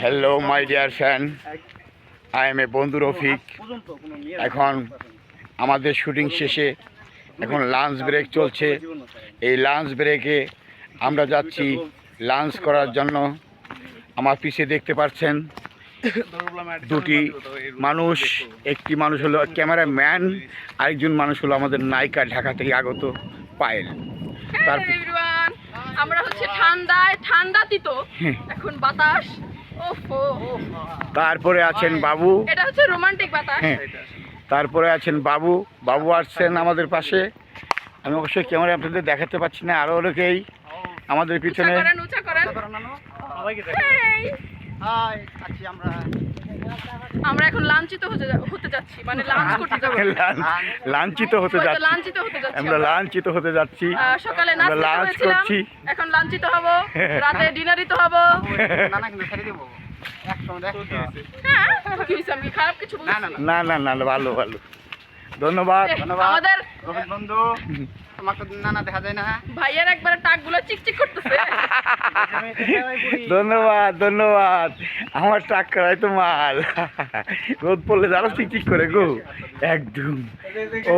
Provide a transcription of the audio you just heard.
Hello my dear fan I am a বন্ধু রফিক এখন আমাদের শুটিং শেষে এখন লাঞ্চ ব্রেক চলছে। এই লাঞ্চ ব্রেকে আমরা যাচ্ছি লাঞ্চ করার জন্য। আমার পিছে দেখতে পাচ্ছেন দুটি মানুষ। একটি মানুষ হলো ক্যামেরাম্যান আরেকজন মানুষ হলো আমাদের নায়িকা ঢাকা থেকে আগত পায়েল। তার হচ্ছে ঠান্ডা তিত এখন বাতাস। তারপরে আছেন বাবু। এটা হচ্ছে রোমান্টিক বাতাস। হ্যাঁ। তারপরে আছেন বাবু। বাবু আসছেন আমাদের পাশে। আমি অবশ্যই ক্যামেরা আপনাদের দেখাতে পাচ্ছি না আরও অনেকেই আমাদের উঁচা পিছনে। করেন উঁচা করেন Hey! আমরা এখন লাঞ্চিত হতে হতে যাচ্ছি মানে লাঞ্চ করতে যাব লাঞ্ছিত হতে যাচ্ছি। লাঞ্চিত হতে যাচ্ছি আমরা আমরা। লাঞ্ছিত হতে যাচ্ছি। সকালে নাস্তা করেছিলাম এখন লাঞ্চিত হব রাতে ডিনারিত হব। হ্যাঁ কি হয়েছে? আমি খারাপ না না না। না, ভালো ভালো। ধন্যবাদ আমাদের বন্ধু তোমাকে দেখা যায় না ভাইয়ের একবারে টাকগুলো চিকচিক ধন্যবাদ ধন্যবাদ। আমার টাক করাই তো মাল। রোদ পড়লে যারা চিকচিক করে গো। একদম। ও